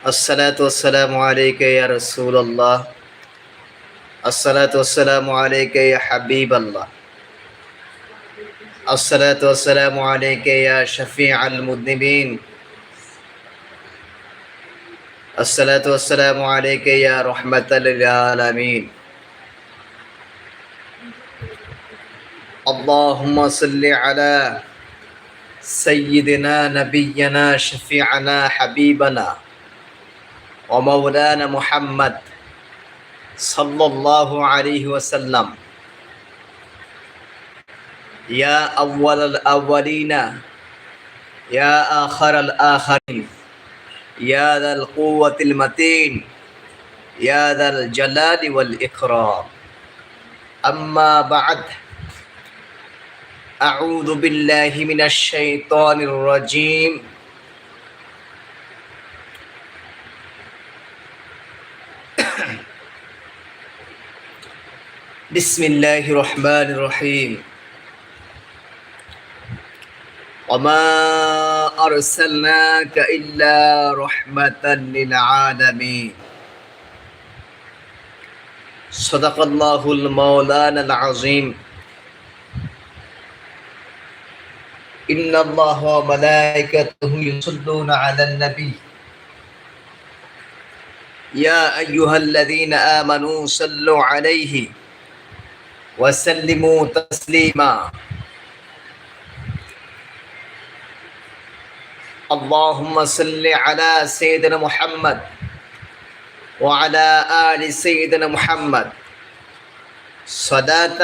الصلاة والسلام عليك يا رسول الله. الصلاة والسلام عليك يا حبيب الله. الصلاة والسلام عليك يا شفيع المذنبين. الصلاة والسلام عليك يا رحمة للعالمين. اللهم صل على سيدنا نبينا شفيعنا حبيبنا. ومولانا محمد صلى الله عليه وسلم. يا أول الأولين يا آخر الآخرين يا ذا القوة المتين يا ذا الجلال والإكرام. أما بعد أعوذ بالله من الشيطان الرجيم. بسم الله الرحمن الرحيم وما أرسلناك إلا رحمة للعالمين صدق الله المولانا العظيم إن الله وملائكته يصلون على النبي يا أيها الذين آمنوا صلوا عليه وسلموا تسليما اللهم صل على سيدنا محمد وعلى آل سيدنا محمد صلاة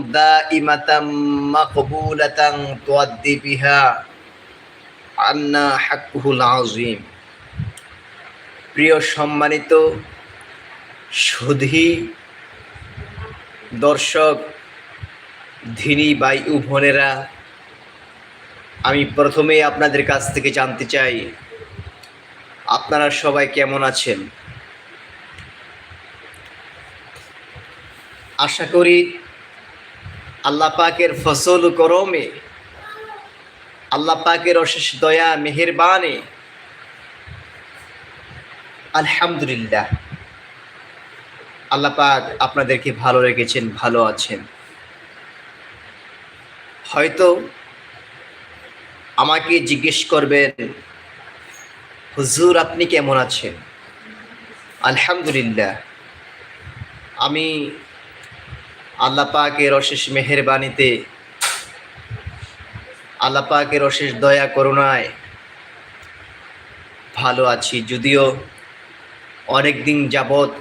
دائمة مقبولة تؤدي بها عنا حقه العظيم প্রিয় সম্মানিত সুধী দর্শক, ধিনী বাই বোনেরা, আমি প্রথমেই আপনাদের কাছ থেকে জানতে চাই, আপনারা সবাই কেমন আছেন? আশা করি আল্লাহ পাকের ফসল করমে, আল্লাহ পাকের অশেষ দয়া, মেহেরবানে, আলহামদুলিল্লাহ। আল্লাহ পাক আপনাদেরকে ভালো রেখেছেন, ভালো আছেন। হয়তো আমাকে জিজ্ঞেস করবেন, হুজুর, আপনি কেমন আছেন? আলহামদুলিল্লাহ, আমি আল্লাহ পাকের অশেষ মেহেরবানিতে, আল্লাহ পাকের অশেষ দয়া করুণায় ভালো আছি। যদিও অনেক দিন যাবৎ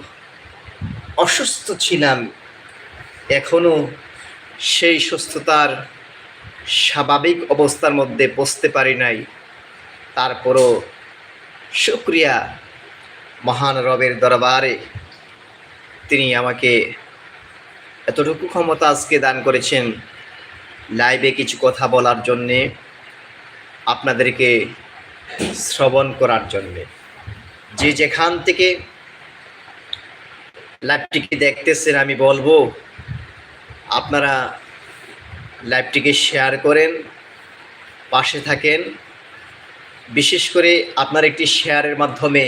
অসুস্থ ছিলাম এখনও সেই সুস্থতার স্বাভাবিক অবস্থার মধ্যে পৌঁছতে পারি নাই। তারপরও শুক্রিয়া মহান রবের দরবারে, তিনি আমাকে এতটুকু ক্ষমতা আজকে দান করেছেন লাইভে কিছু কথা বলার জন্যে, আপনাদেরকে শ্রবণ করার জন্যে। যে যেখান থেকে লাইভটিকে দেখতেছেন, আমি বলব, আপনারা লাইভটিকে শেয়ার করেন, পাশে থাকেন। বিশেষ করে আপনার একটি শেয়ারের মাধ্যমে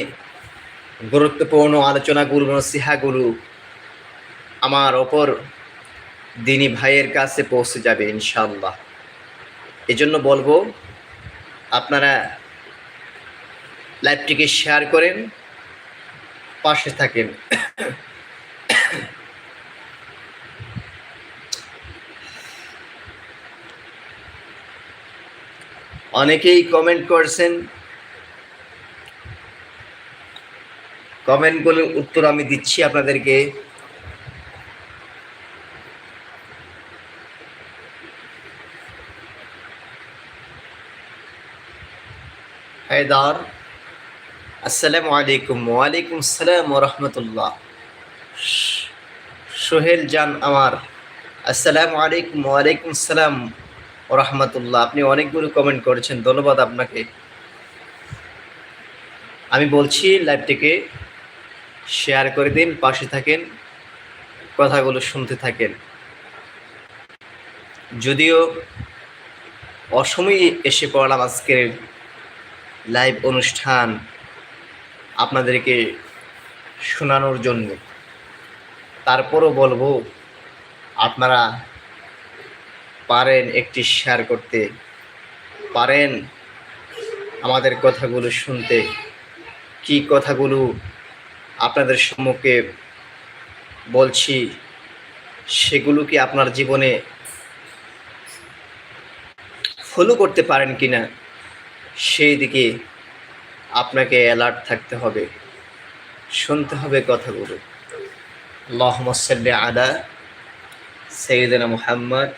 গুরুত্বপূর্ণ আলোচনাগুলো, নসিহাগুলো আমার ওপর দিনী ভাইয়ের কাছে পৌঁছে যাবে ইনশাল্লাহ এজন্য বলব, আপনারা লাইভটিকে শেয়ার করেন, পাশে থাকেন। অনেকেই কমেন্ট করছেন। কমেন্টগুলোর উত্তর আমি দিচ্ছি আপনাদেরকে। হায়দার, আসসালামু আলাইকুম। ওয়ালাইকুম আসসালাম রহমতুল্লাহ। সোহেল জান আমার। আসসালামু আলাইকুম, ওয়ালাইকুম আসসালাম। রহমতুল্লাহ, আপনি অনেকগুলো কমেন্ট করেছেন, ধন্যবাদ আপনাকে। আমি বলছি লাইভটিকে শেয়ার করে দিন, পাশে থাকেন, কথাগুলো শুনতে থাকেন। যদিও অসময়ে এসে পড়লাম আজকের লাইভ অনুষ্ঠান আপনাদেরকে শোনানোর জন্য। তারপরও বলব, আপনারা পারেন একটি শেয়ার করতে। পারেন আমাদের কথাগুলো শুনতে। কি কথাগুলো আপনাদের সম্মুখে বলছি, সেগুলো কি আপনার জীবনে ফলো করতে পারেন কি না সেই দিকে আপনাকে অ্যালার্ট থাকতে হবে। শুনতে হবে কথাগুলো। আল্লাহুম্মা সাল্লি আলা সাইয়্যিদিনা মুহাম্মদ।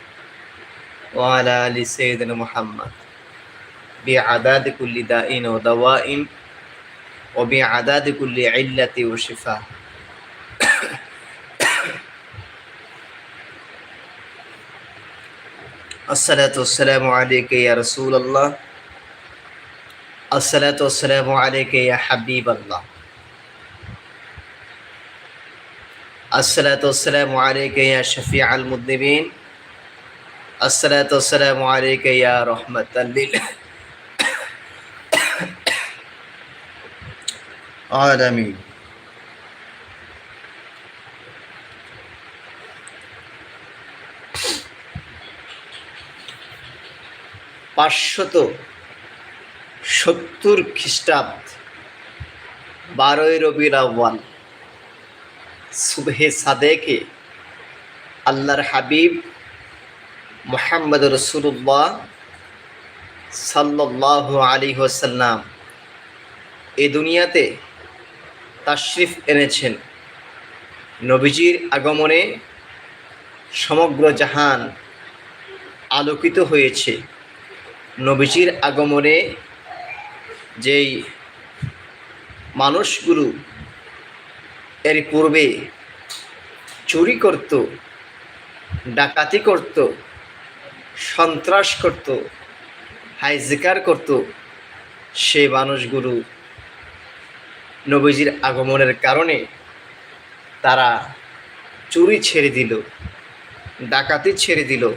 وعلى آل سيدنا محمد. بعداد كل داء ودواء وبعداد كل علة وشفاء. الصلاة والسلام عليك يا رسول الله. الصلاة والسلام عليك يا حبيب الله. الصلاة والسلام عليك يا شفيع المذنبين. الصلاة والسلام عليك يا رحمة لل العالمين পাঁচশত সত্তর খ্রিস্টাব্দ বারোই রবির আহ্বান সুবহে সাদেকে আল্লাহর হাবিব মোহাম্মদ রসুল্লাহ সাল্লাহ আলী হোসাল্লাম এ দুনিয়াতে তাশরিফ এনেছেন। নবীজির আগমনে সমগ্র জাহান আলোকিত হয়েছে। নবীজির আগমনে যেই মানুষগুলো এর পূর্বে চুরি করত, ডাকাতি করত সন্ত্রাস করত হাইজিকার করত সে মানুষগুলো নবীজির আগমনের কারণে তারা চুরি ছেড়ে দিল, ডাকাতি ছেড়ে দিল,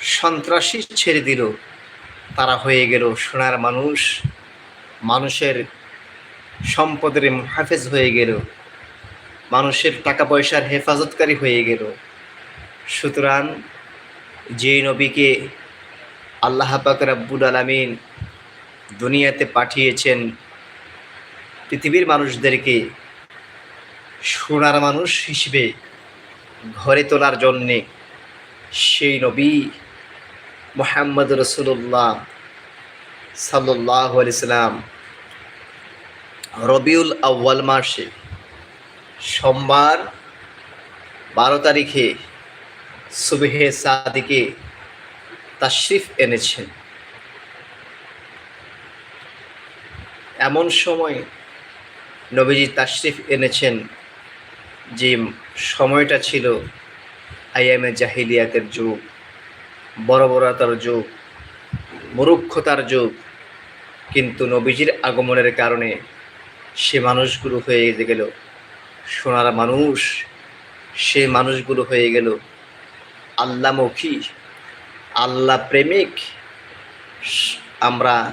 সন্ত্রাসী ছেড়ে দিল। তারা হয়ে গেল সোনার মানুষ, মানুষের সম্পদের হাফেজ হয়ে গেল, মানুষের টাকা পয়সার হেফাজতকারী হয়ে গেল। সুতরাং যে নবীকে আল্লাহ পাক রাব্বুল আলামিন দুনিয়াতে পাঠিয়েছেন, পৃথিবীর মানুষদেরকে সোনার মানুষ হিসেবে ঘরে তোলার জন্যে সেই নবী মোহাম্মদ রসুল্লাহ সাল্লাহ ইসলাম রবিউল আউ্য়াল মাসে সোমবার বারো তারিখে সুবেহে সাদিকে তাশরিফ এনেছেন। এমন সময় নবীজি তাশরিফ এনেছেন যে সময়টা ছিল আইএমএ জাহিলিয়াতের যুগ, বড়বড়তার যুগ মরুক্ষতার যুগ। কিন্তু নবীজির আগমনের কারণে সে মানুষগুলো হয়ে গেল, সোনার মানুষ, সে মানুষগুলো হয়ে গেল আল্লামুখী আল্লাহ প্রেমিক। আমরা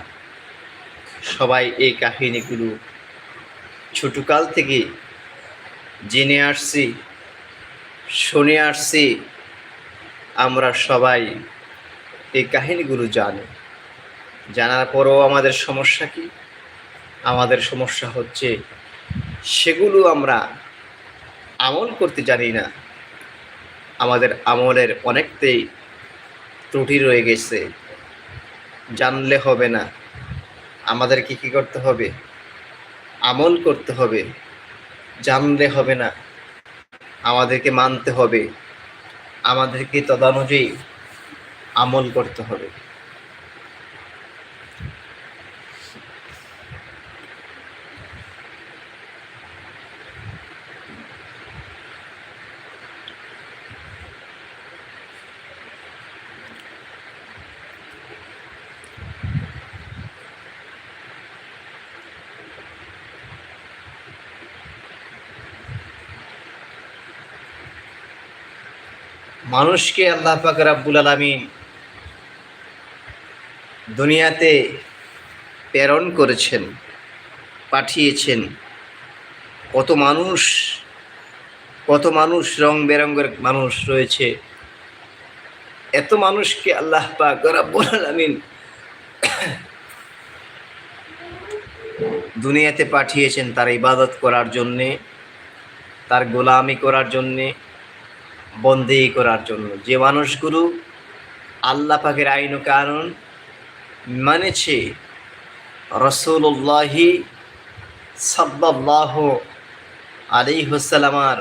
সবাই এই কাহিনীগুলো ছোটকাল থেকে জেনে আসছি, শুনে আসছি। আমরা সবাই এই কাহিনীগুলো জানি। জানার পরও আমাদের সমস্যা কি? আমাদের সমস্যা হচ্ছে, সেগুলো আমরা আমল করতে জানি না। আমাদের আমলের অনেকটাই ত্রুটি রয়ে গেছে। জানলে হবে না। আমাদেরকে কী করতে হবে? আমল করতে হবে। জানলে হবে না। আমাদেরকে মানতে হবে। আমাদেরকে তদানুযায়ী আমল করতে হবে। মানুষকে আল্লাহ পাক রাব্বুল আলামিন দুনিয়াতে প্রেরণ করেছেন, পাঠিয়েছেন। কত মানুষ কত মানুষ রং বেরঙ্গের মানুষ রয়েছে। এত মানুষকে আল্লাহ পাক রাব্বুল আলামিন দুনিয়াতে পাঠিয়েছেন তার ইবাদত করার জন্যে, তার গোলামি করার জন্যে। বন্দি করার জন্য। যে মানুষগুলো আল্লাহ পাকের আইন কানুন মানেছে রসুল্লাহি সাল্লাহ আলী হুসালামার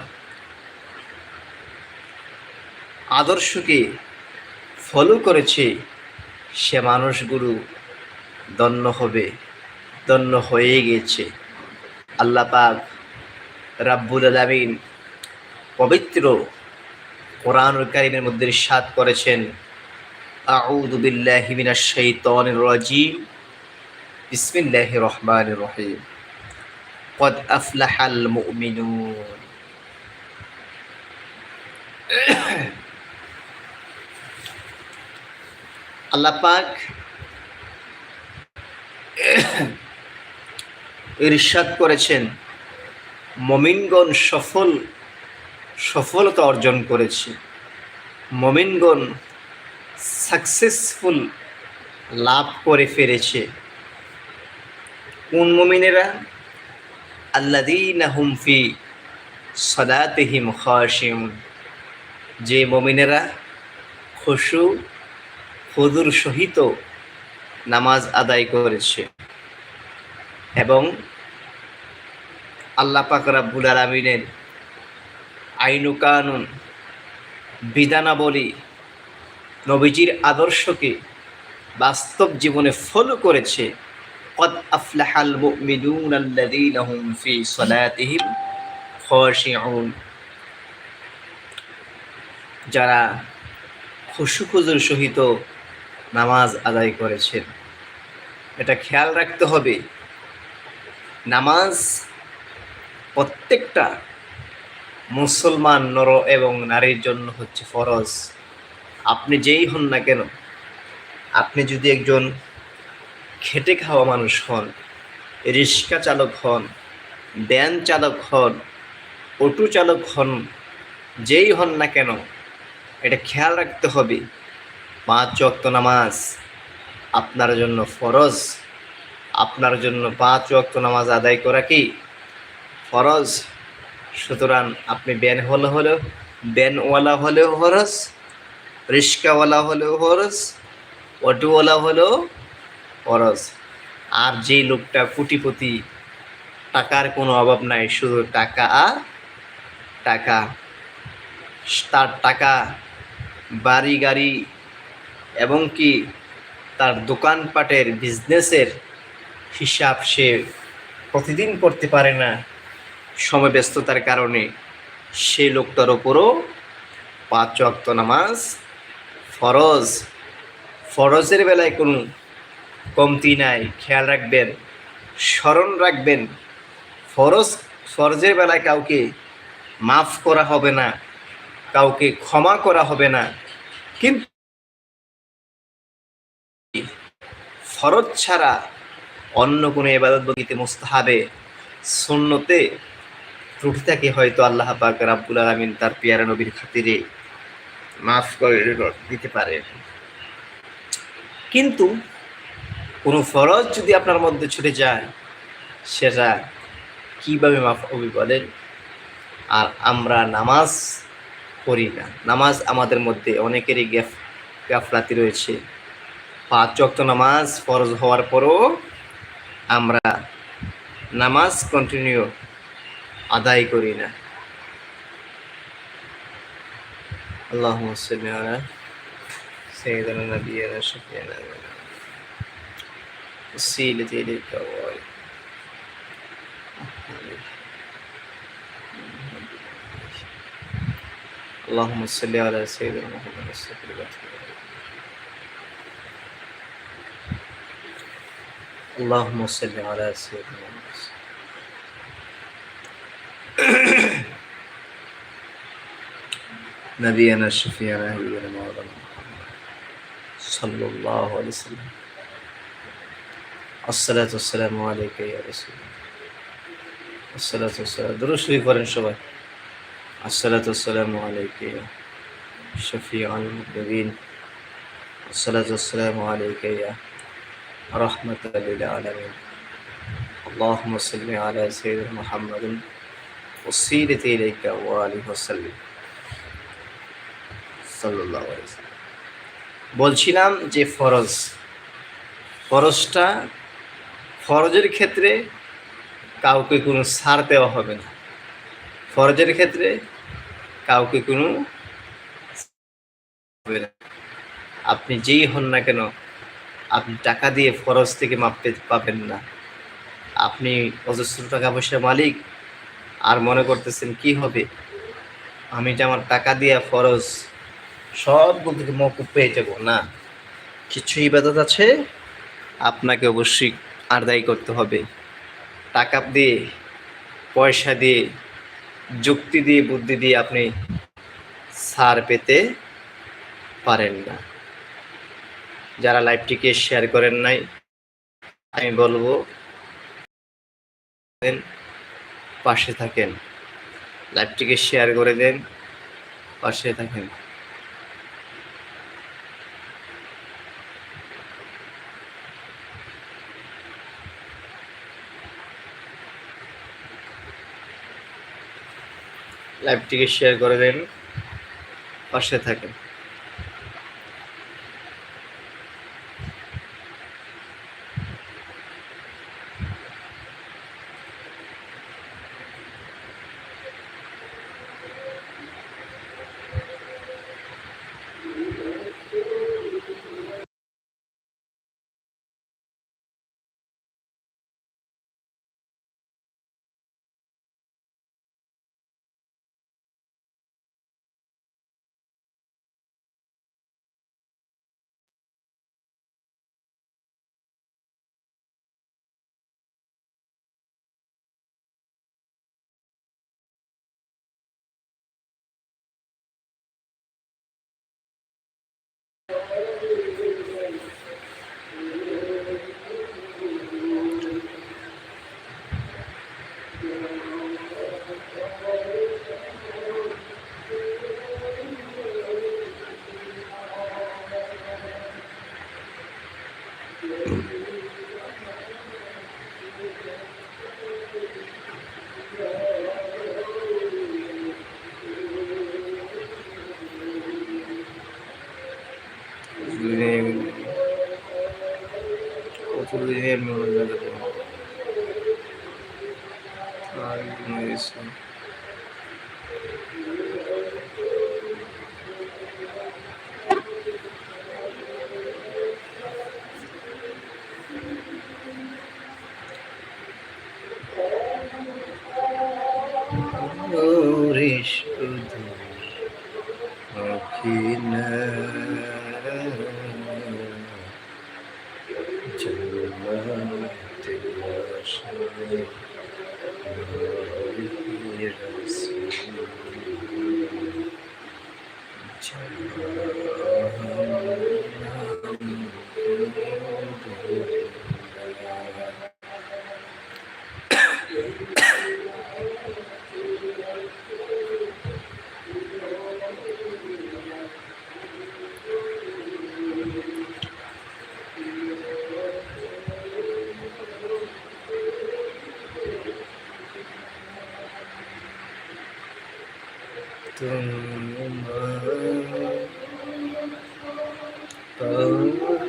আদর্শকে ফলো করেছে, সে মানুষগুলো দন্য হবে দন্য হয়ে গেছে আল্লাহ পাক রাব্বুল আলামিন পবিত্র কোরআনুল কারিমের মধ্যে ইরশাদ করেছেন আউযু বিল্লাহি মিনাশ শাইতানির রাজিম বিসমিল্লাহির রহমানির রহিম قد أفلح المؤمنون আল্লাহ পাক ইরশাদ করেছেন মমিনগণ সফল সফলতা অর্জন করেছে। মমিনগণ সাকসেসফুল লাভ করে ফিরেছে কোন মমিনেরা? আল্লাদিনা হুমফি সদাতিহিম খাশিম যে মমিনেরা খুশু হুদুর সহিত নামাজ আদায় করেছে। এবং আল্লাহ পাক রাব্বুল আলামিনের আইন কানুন বিধানাবলী নবীজির আদর্শকে বাস্তব জীবনে ফলো করেছে قد أفلح المؤمنون الذين هم في صلاتهم خاشعون যারা খুশু খুজুর সহিত নামাজ আদায় করেছেন এটা খেয়াল রাখতে হবে নামাজ প্রত্যেকটা মুসলমান নর এবং নারীর জন্য হচ্ছে ফরজ। আপনি যেই হন না কেন, আপনি যদি একজন খেটে খাওয়া মানুষ হন, রিক্সা চালক হন ব্যান চালক হন, অটো চালক হন, যেই হন না কেন, এটা খেয়াল রাখতে হবে, পাঁচ ওয়াক্ত নামাজ আপনার জন্য ফরজ। আপনার জন্য পাঁচ ওয়াক্ত নামাজ আদায় করা কি? ফরজ। সুতরাং আপনি ব্যান হলে হলেও, ব্যানওয়ালা হলেও ফরজ রিক্সাওয়ালা হলেও ফরজ অটোওয়ালা হলেও ফরজ আর যে লোকটা কোটিপতি, টাকার কোনো অভাব নাই, শুধু টাকা আর টাকা। তার টাকা, বাড়ি, গাড়ি এবং কি তার দোকানপাটের বিজনেসের হিসাব সে প্রতিদিন করতে পারে না। সময় ব্যস্ততার কারণে সেই লোকটার ওপরও পাঁচ অক্ত নামাজ ফরজ। ফরজের বেলায় কোনো কমতি নাই, খেয়াল রাখবেন, স্মরণ রাখবেন। ফরজ, ফরজের বেলায় কাউকে মাফ করা হবে না, কাউকে ক্ষমা করা হবে না। কিন্তু ফরজ ছাড়া অন্য কোনো এবাদত বগিতে মুস্তাহাবে, সুন্নতে ত্রুটি থাকে হয়তো আল্লাহ পাক রাব্বুল আলামিন তার পিয়ারা নবীর খাতিরে মাফ করে দিতে পারে। কিন্তু কোনো ফরজ যদি আপনার মধ্যে ছুটে যায়, সেটা কীভাবে মাফ হবে বলেন? আর আমরা নামাজ পড়ি না। নামাজ আমাদের মধ্যে অনেকেরই গ্যাফ গাফলাতি রয়েছে। পাঁচ ওয়াক্ত নামাজ ফরজ হওয়ার পরও আমরা নামাজ কন্টিনিউ আদায় করি না আল্লাহ سيدنا نبينا شفينا وسيلة إليك وعليك اللهم صل على سيدنا محمد الصديق اللهم صل على سيدنا محمد نبينا الشفيع نبينا مولانا محمد صلى الله عليه وسلم الصلاة والسلام عليك يا رسول الله আসসালাতু আসসালাম দুরূদ শরীফ পড়েন সবাই আসসালাতু আসসালামু আলাইকা ইয়া শফিউল মুজনিবিন আসসালাতু আসসালামু আলাইকা ইয়া রাহমাতাল লিল আলামিন اللهم صل على سيدنا محمد وسيلة إليك وآله وسلم ওয়াসাল্লাম। বলছিলাম যে ফরজ, ফরজটা ফরজের ক্ষেত্রে কাউকে কোনো ছাড় দেওয়া হবে না। ফরজের ক্ষেত্রে কাউকে কোনো হবে না। আপনি যেই হন না কেন, আপনি টাকা দিয়ে ফরজ থেকে মাপতে পাবেন না। আপনি অজস্র টাকা পয়সার মালিক আর মনে করতেছেন কি হবে? আমি যে আমার টাকা দিয়ে ফরজ সবগুলো থেকে মকুব পেয়ে যাব, না। কিছু ইবাদত আছে, আপনাকে অবশ্যই আদায় করতে হবে। টাকা দিয়ে, পয়সা দিয়ে, যুক্তি দিয়ে, বুদ্ধি দিয়ে আপনি ছাড় পেতে পারেন না। যারা লাইভটিকে শেয়ার করেন নাই, আমি বলব পাশে থাকেন। লাইভটিকে শেয়ার করে দেন, পাশে থাকেন। লাইভটিকে শেয়ার করে দেন পাশে থাকেন কতদিনের মনে যাবে ওরে শুধু আখি না জন্মাতে আসে নবী রাসূল। জাহান ছুটে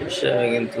হিসাবে কিন্তু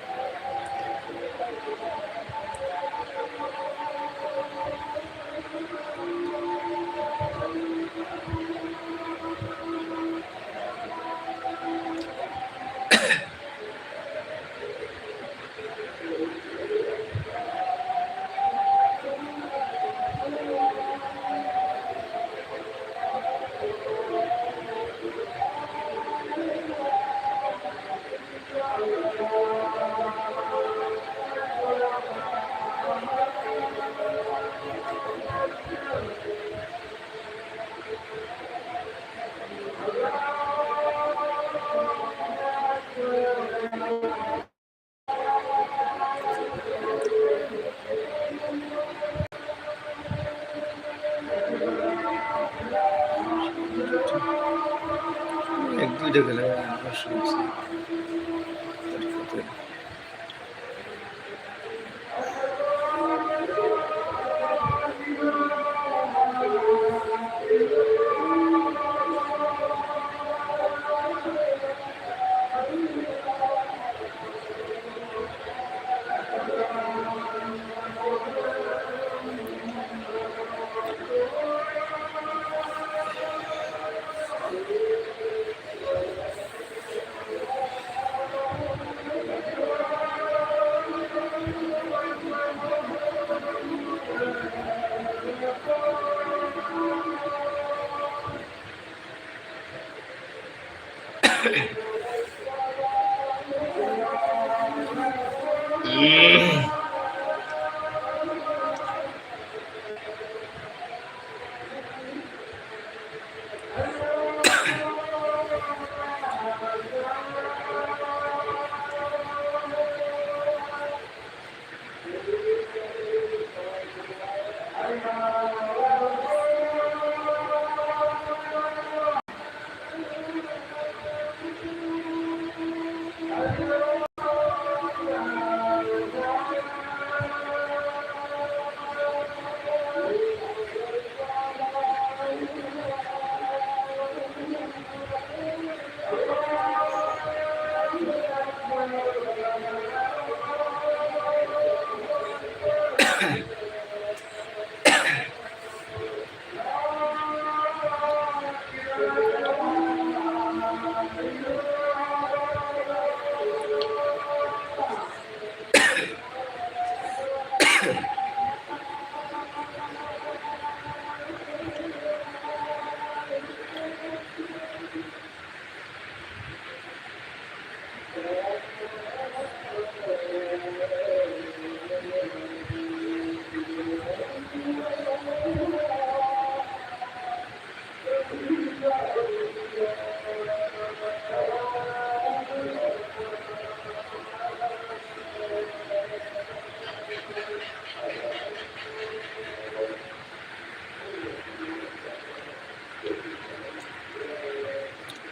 এক দুইটা গেলে শুনছি Yeah.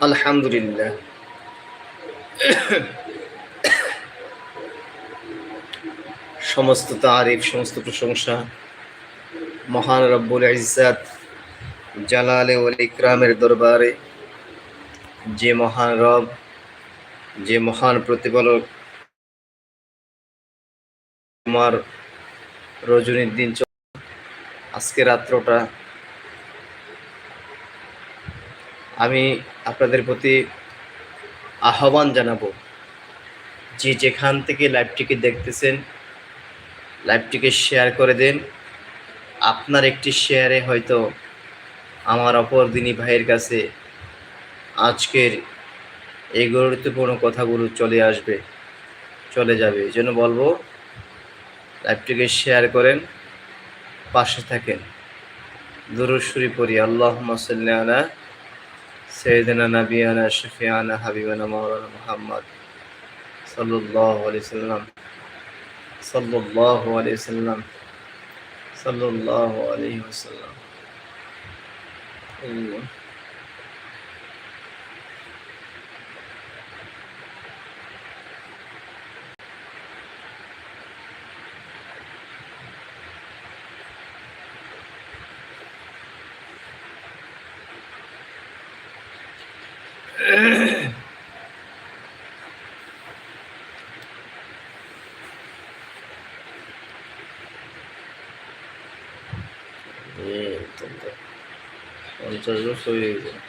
আলহামদুলিল্লাহ। সমস্ত তারিফ, সমস্ত প্রশংসা মহান রব্বুল ইজ্জাত, জালালে ওয়াল ইকরামের দরবারে যে মহান রব, যে মহান প্রতিপালক, আমার রজনীর দিন আজকে রাত্রটা আমি আপনাদের প্রতি আহ্বান জানাব যে যেখান থেকে লাইভটিকে দেখতেছেন, লাইভটিকে শেয়ার করে দেন। আপনার একটি শেয়ারে হয়তো আমার অপর দিনী ভাইয়ের কাছে আজকের এই গুরুত্বপূর্ণ কথাগুলো চলে আসবে, চলে যাবে। এই জন্য বলব, লাইভটিকে শেয়ার করেন, পাশে থাকেন। দুরুশ্বরী পড়ি আল্লাহ সাল্লি سيدنا نبينا شفيعنا حبيبنا مولانا محمد صلى الله عليه وسلم. صلى الله عليه وسلم. صلى الله عليه وسلم. الله. পঞ্চাশ বছর হয়ে গেছে